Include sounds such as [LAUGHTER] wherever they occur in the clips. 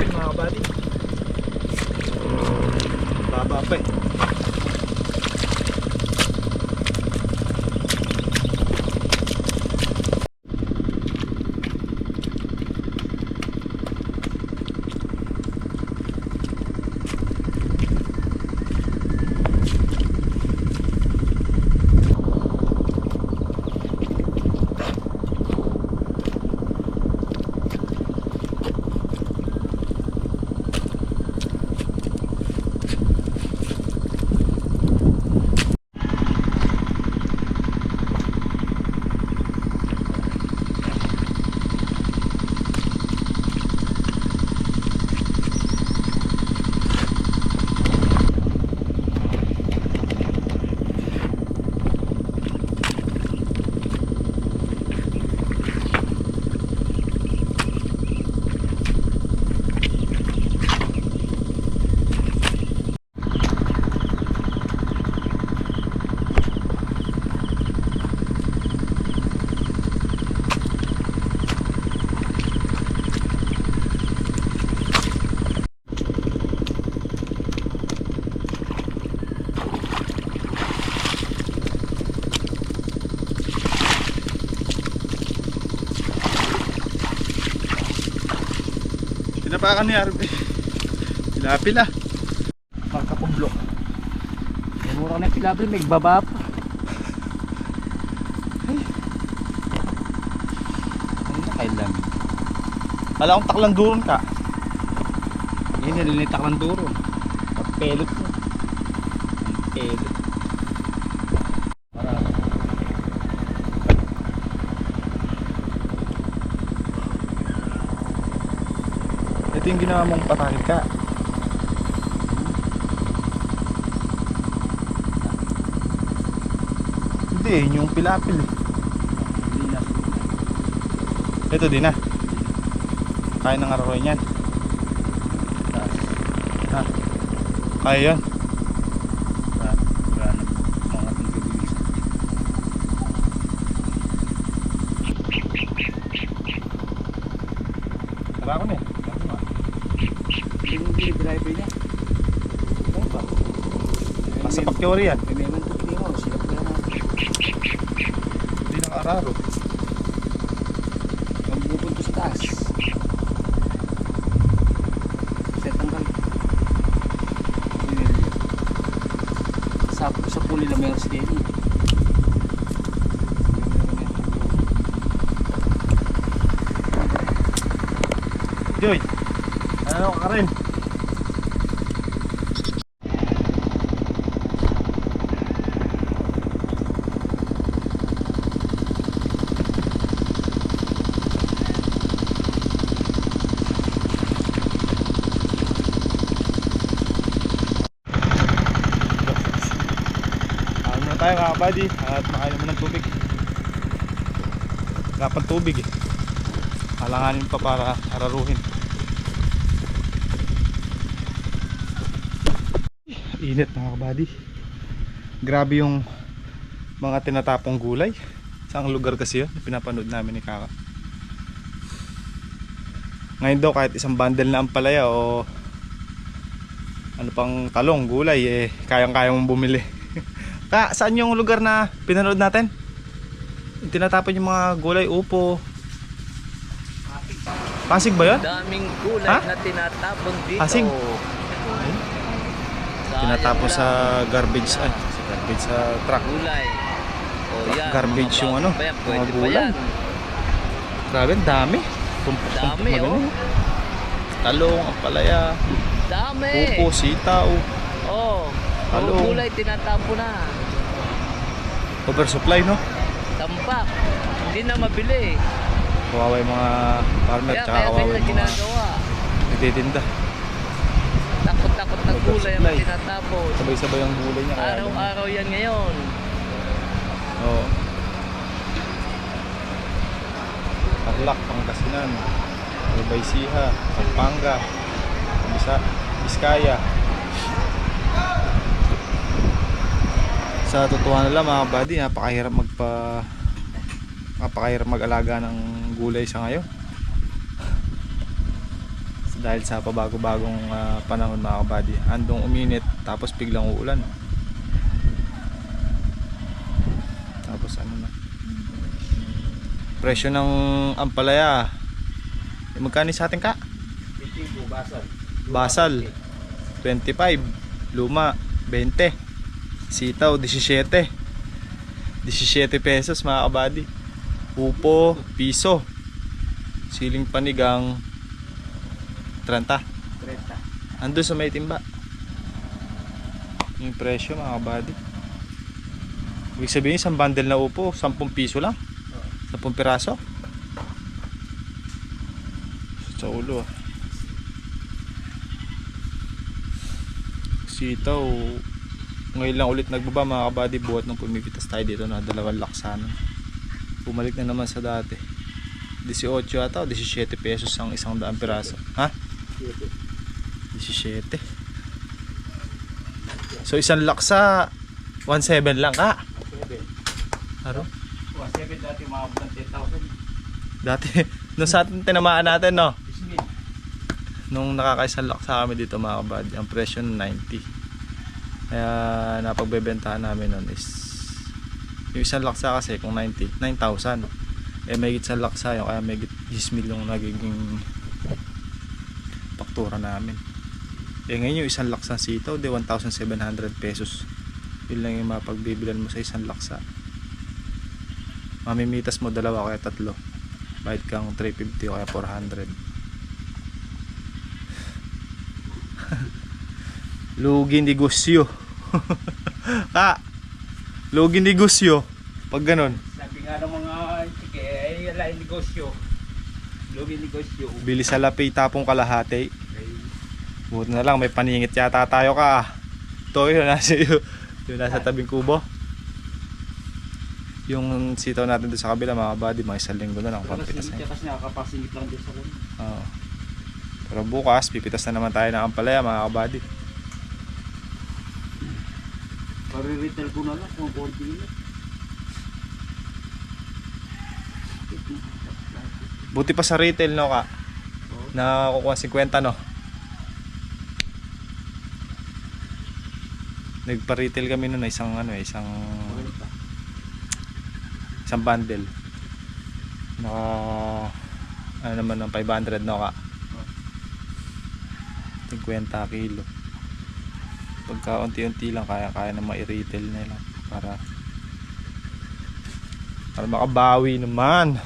Natin mga kabady. Baba pa eh. Pinapakan ni Arby. Pilapil ah. Pagkakumblok. Mura na pilapil, may baba pa. Na kailan? Kala kong taklang duron ka. Yan, nilinitak ng duro. Pagpelot mo. Ang pelot. Para Ito yung ginawa mong patakit ka. Hindi, yun yung pilapil na. Ito din ah. Kaya ng araw yan. Ha? Kaya yun. Para, para na mga tinggibilis. Tara ko na eh. Yung driver niya. Ano ba? Pakyori yan. May meman to mo. Sila po yan natin. Hindi nang araro. Ang pupunto sa taas. Set ang kal. Sa, sa puli lang meron si Denny. Joy, ano ka rin? Ano na tayo mga buddy at makain mo ng tubig. Dapat tubig eh. Alanganin pa para araruhin. Init mga kabady. Grabe yung mga tinatapong gulay. Saang lugar kasi yun? Pinapanood namin ni Kaka. Ngayon daw kahit isang bundle na ampalaya o ano pang talong, gulay eh kayang-kayang mong bumili. Ka, saan yung lugar na pinanood natin? Yung tinatapon yung mga gulay, upo. Pasig ba yun? Daming gulay Ha? na tinatapon dito. Asing? Sayang Tinatapon sa garbage ay, sa garbage sa truck. gulay. O yan, Garbage yung ano, yan, mga gulay. Grabe, dami. Tumpok-tumpok Dami, na oh. Talong, ampalaya, Dami. upo, sitaw, Oh, Hello. mga gulay tinatapon na. Oversupply no? Tampak. Hindi na mabili. Kawawa yung mga farmer, Kaya, tsaka kawawa yung mga nagtitinda. Takot-takot na gulay ang tinatapon. Sabay-sabay ang gulay niya. Araw-araw yan ngayon. Oo. Tarlac, Pangasinan, Albay Siha, Pampanga, Bisa, Biskaya. Sa totoo na lang mga buddy, napakahirap magpa napakahirap mag-alaga ng gulay sa ngayon. dahil sa pabago-bagong ah, panahon mga kabady andong uminit tapos biglang uulan. Tapos ano na. Presyo ng ampalaya. Eh, magkano sa atin ka? basal. 25 luma. 20 sitaw 17 17 pesos mga kabady. Upo piso. Siling panigang 30 andun sa may timba. Yung presyo mga kabady. Ibig sabihin isang bundle na upo 10 piso lang. 10 piraso. Sa ulo ah. Sitaw ngayon lang ulit nagbaba mga kabady. Buhat nung pumipitas tayo dito na dalawang laksanan bumalik na naman sa dati. 18 ata o 17 pesos ang isang daan piraso. Ha? 17 so isang laksa 1.7 lang ka Aro? 7 dati mga ng 10,000. dati [LAUGHS] nung sa atin tinamaan natin no? Nung nakakaisang laksa kami dito mga kabady ang presyo ng 90 kaya napagbebentahan namin nun is yung isang laksa kasi kung 90 9,000 eh may sa laksa yun kaya may 10 mil yung nagiging paktura namin. Eh ngayon yung isang laksa sitaw di 1,700 pesos. Yun lang yung mapagbibilan mo sa isang laksa. Mamimitas mo dalawa kaya tatlo. Bayad kang 350 o kaya 400 [LAUGHS] lugi negosyo ka [LAUGHS] lugi negosyo pag ganon Sabi nga ng mga sige, ay wala yung negosyo. Lugi negosyo. bili sa lapi tapong kalahati. Ay, buti na lang may paningit yata tayo ka. To yun nasa [LAUGHS] yun, yun nasa tabing kubo. Yung sitaw natin doon sa kabila mga buddy mga isang linggo na lang pampitas na kasi nakakapasingit lang din sa kuno. Oo. pero bukas pipitas na naman tayo ng ampalaya mga kabady Pare-retail ko na lang kung konti na. buti pa sa retail no ka? Na kukuha 50 no? Nagpa-retail kami noon isang ano eh, isang isang bundle. Naka ano naman ng 500 no ka? 50 kilo pagka unti-unti lang kaya kaya na ma-retail nila para para makabawi naman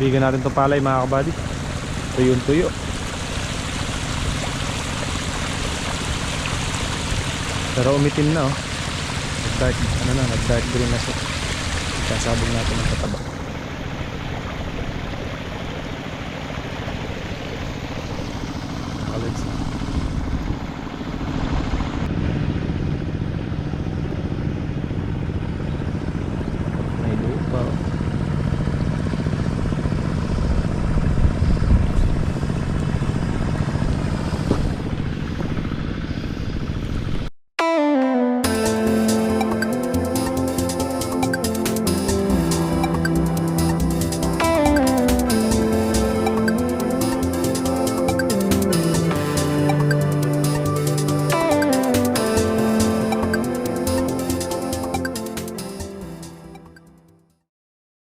Kaibigan natin itong palay mga kabady. Tuyong tuyo. Pero umitim na oh. Nag-dark, ano na, nag-dark green na siya. Kasabog natin ang kataba.